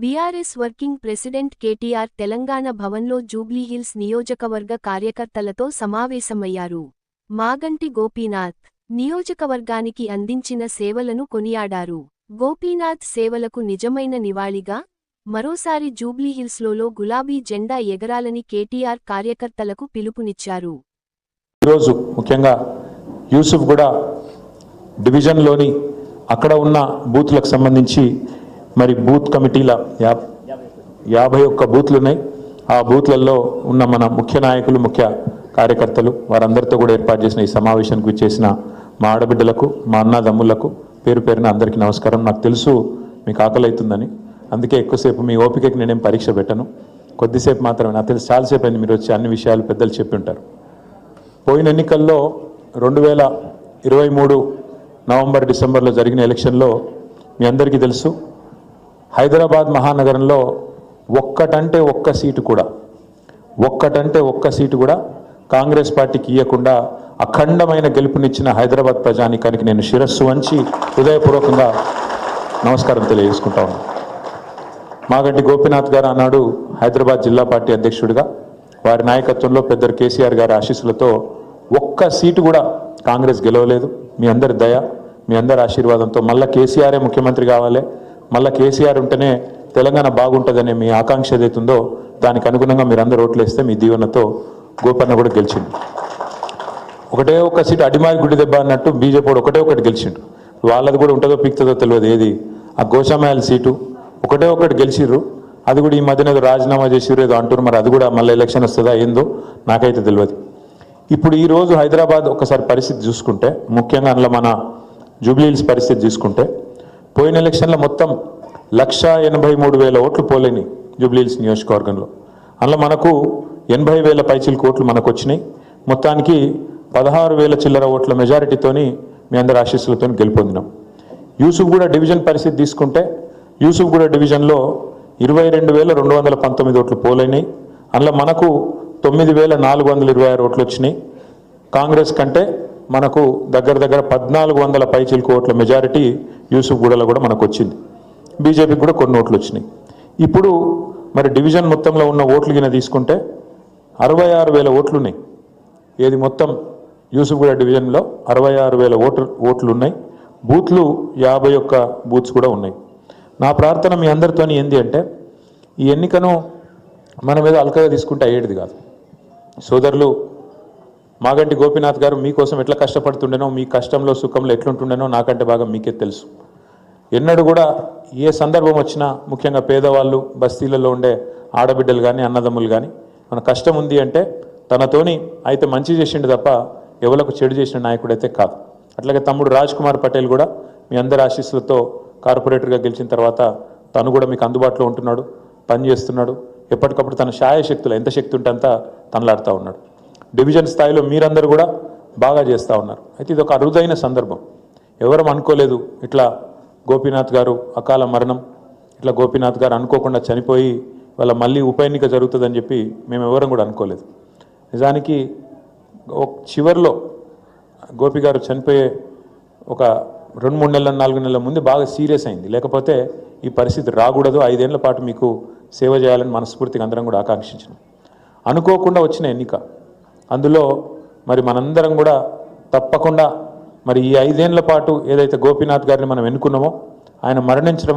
BRS working president KTR Telangana భవన్లో జూబ్లీహిల్స్ నియోజకవర్గ కార్యకర్తలతో సమావేశమయ్యారు. మాగంటి గోపీనాథ్ నియోజకవర్గానికి అందించిన సేవలను కొనియాడారు. గోపీనాథ్ సేవలకు నిజమైన నివాళిగా మరోసారి జూబ్లీహిల్స్లో గులాబీ జెండా ఎగరాలని కేటీఆర్ కార్యకర్తలకు పిలుపునిచ్చారు. ఈరోజు ముఖ్యంగా యూసుఫ్ కూడా డివిజన్లోని అక్కడ ఉన్న బూత్లకు సంబంధించి మరి బూత్ కమిటీల యా యాభై ఒక్క బూత్లు ఉన్నాయి ఆ బూత్లలో ఉన్న మన ముఖ్య నాయకులు ముఖ్య కార్యకర్తలు వారందరితో కూడా ఏర్పాటు చేసిన ఈ సమావేశానికి చేసిన మా ఆడబిడ్డలకు మా అన్నదమ్ములకు పేరు పేరున అందరికీ నమస్కారం. నాకు తెలుసు మీకు ఆకలి అవుతుందని అందుకే ఎక్కువసేపు మీ ఓపికకి నేనేం పరీక్ష పెట్టను. కొద్దిసేపు మాత్రమే. నాకు తెలిసి చాలాసేపు అయింది మీరు వచ్చి అన్ని విషయాలు పెద్దలు చెప్పి ఉంటారు. పోయిన ఎన్నికల్లో రెండు వేల ఇరవై మూడు నవంబర్ డిసెంబర్లో జరిగిన ఎలక్షన్లో మీ అందరికీ తెలుసు హైదరాబాద్ మహానగరంలో ఒక్కటంటే ఒక్క సీటు కూడా ఒక్కటంటే ఒక్క సీటు కూడా కాంగ్రెస్ పార్టీకి ఇవ్వకుండా అఖండమైన గెలుపునిచ్చిన హైదరాబాద్ ప్రజానికానికి నేను శిరస్సు వంచి హృదయపూర్వకంగా నమస్కారం తెలియజేసుకుంటా ఉన్నాను మాగంటి గోపీనాథ్ గారు అన్నాడు హైదరాబాద్ జిల్లా పార్టీ అధ్యక్షుడిగా వారి నాయకత్వంలో పెద్దరు కేసీఆర్ గారి ఆశీస్సులతో ఒక్క సీటు కూడా కాంగ్రెస్ గెలవలేదు. మీ అందరి దయ మీ అందరి ఆశీర్వాదంతో మళ్ళీ కేసీఆరే ముఖ్యమంత్రి కావాలి. మళ్ళా కేసీఆర్ ఉంటేనే తెలంగాణ బాగుంటుందనే మీ ఆకాంక్ష ఏదైతుందో దానికి అనుగుణంగా మీరు అందరు ఓట్లు వేస్తే మీ దీవెనతో గోపన్న కూడా గెలిచిండు. ఒకటే ఒక సీటు అడిమారి గుడి దెబ్బ అన్నట్టు బీజేపీ ఒకటే ఒకటి గెలిచిండు. వాళ్ళది కూడా ఉంటుందో పిక్తుందో తెలియదు ఏది. ఆ గోషామాయల సీటు ఒకటే ఒకటి గెలిచిర్రు. అది కూడా ఈ మధ్యన ఏదో రాజీనామా చేసిర్రు ఏదో అంటారు మరి అది కూడా మళ్ళీ ఎలక్షన్ వస్తుందా ఏందో నాకైతే తెలియదు. ఇప్పుడు ఈ రోజు హైదరాబాద్ ఒకసారి పరిస్థితి చూసుకుంటే ముఖ్యంగా అందులో మన జూబ్లీహిల్స్ పరిస్థితి చూసుకుంటే పోయిన ఎలక్షన్లో మొత్తం లక్ష ఎనభై మూడు వేల ఓట్లు పోలేని జూబ్లీహిల్స్ నియోజకవర్గంలో. అందులో మనకు ఎనభై వేల పైచిల్ కోట్లు మనకు వచ్చినాయి మొత్తానికి పదహారు వేల చిల్లర ఓట్ల మెజారిటీతోని మీ అందరి ఆశీస్సులతో గెలుపొందినాం. యూసుఫ్గూడ డివిజన్ పరిస్థితి తీసుకుంటే యూసుఫ్గూడ డివిజన్లో ఇరవై రెండు వేల రెండు వందల పంతొమ్మిది ఓట్లు పోలైనాయి. అందులో మనకు తొమ్మిది వేల నాలుగు వందల ఇరవై ఆరు ఓట్లు వచ్చినాయి. కాంగ్రెస్ కంటే మనకు దగ్గర దగ్గర పద్నాలుగు వందల పైచిలకు ఓట్ల మెజారిటీ యూసుఫ్గూడలో కూడా మనకు వచ్చింది బీజేపీకి కూడా కొన్ని ఓట్లు వచ్చినాయి. ఇప్పుడు మరి డివిజన్ మొత్తంలో ఉన్న ఓట్లు గిన తీసుకుంటే అరవై ఆరు వేల ఓట్లు ఉన్నాయి ఏది మొత్తం యూసుఫ్గూడ డివిజన్లో అరవై ఆరు వేల ఓటు ఓట్లు ఉన్నాయి బూత్లు యాభై ఒక్క బూత్స్ కూడా ఉన్నాయి. నా ప్రార్థన మీ అందరితోని ఏంది అంటే ఈ ఎన్నికను మనం ఏదో అలకగా తీసుకుంటే అయ్యేది కాదు. సోదరులు మాగంటి గోపీనాథ్ గారు మీకోసం ఎట్లా కష్టపడుతుండేనో మీ కష్టంలో సుఖంలో ఎట్లుంటుండేనో నాకంటే బాగా మీకే తెలుసు. ఎన్నడూ కూడా ఏ సందర్భం వచ్చినా ముఖ్యంగా పేదవాళ్ళు బస్తీలలో ఉండే ఆడబిడ్డలు కానీ అన్నదమ్ములు కానీ మన కష్టం ఉంది అంటే తనతోని అయితే మంచి చేసిండు తప్ప ఎవలకు చెడు చేసిన నాయకుడైతే కాదు. అట్లాగే తమ్ముడు రాజ్ కుమార్ పటేల్ కూడా మీ అందరి ఆశీస్సులతో కార్పొరేటర్గా గెలిచిన తర్వాత తను కూడా మీకు అందుబాటులో ఉంటున్నాడు పని చేస్తున్నాడు ఎప్పటికప్పుడు తన శాయశక్తులు ఎంత శక్తి ఉంటే అంతా తనలాడుతూ ఉన్నాడు. డివిజన్ స్థాయిలో మీరందరూ కూడా బాగా చేస్తూ ఉన్నారు. అయితే ఇది ఒక అరుదైన సందర్భం. ఎవరం అనుకోలేదు ఇట్లా గోపీనాథ్ గారు అకాల మరణం ఇట్లా గోపీనాథ్ గారు అనుకోకుండా చనిపోయి వాళ్ళ మళ్ళీ ఉప ఎన్నిక జరుగుతుందని చెప్పి మేము ఎవరం కూడా అనుకోలేదు. నిజానికి చివరిలో గోపి గారు చనిపోయే ఒక రెండు మూడు నెలల నాలుగు నెలల ముందు బాగా సీరియస్ అయింది. లేకపోతే ఈ పరిస్థితి రాకూడదు. ఐదేళ్ళ పాటు మీకు సేవ చేయాలని మనస్ఫూర్తిగా అందరం కూడా ఆకాంక్షించినాం. అనుకోకుండా వచ్చిన ఎన్నిక. అందులో మరి మనందరం కూడా తప్పకుండా మరి ఈ ఐదేళ్ళ పాటు ఏదైతే గోపీనాథ్ గారిని మనం ఎన్నుకున్నామో ఆయన మరణించడం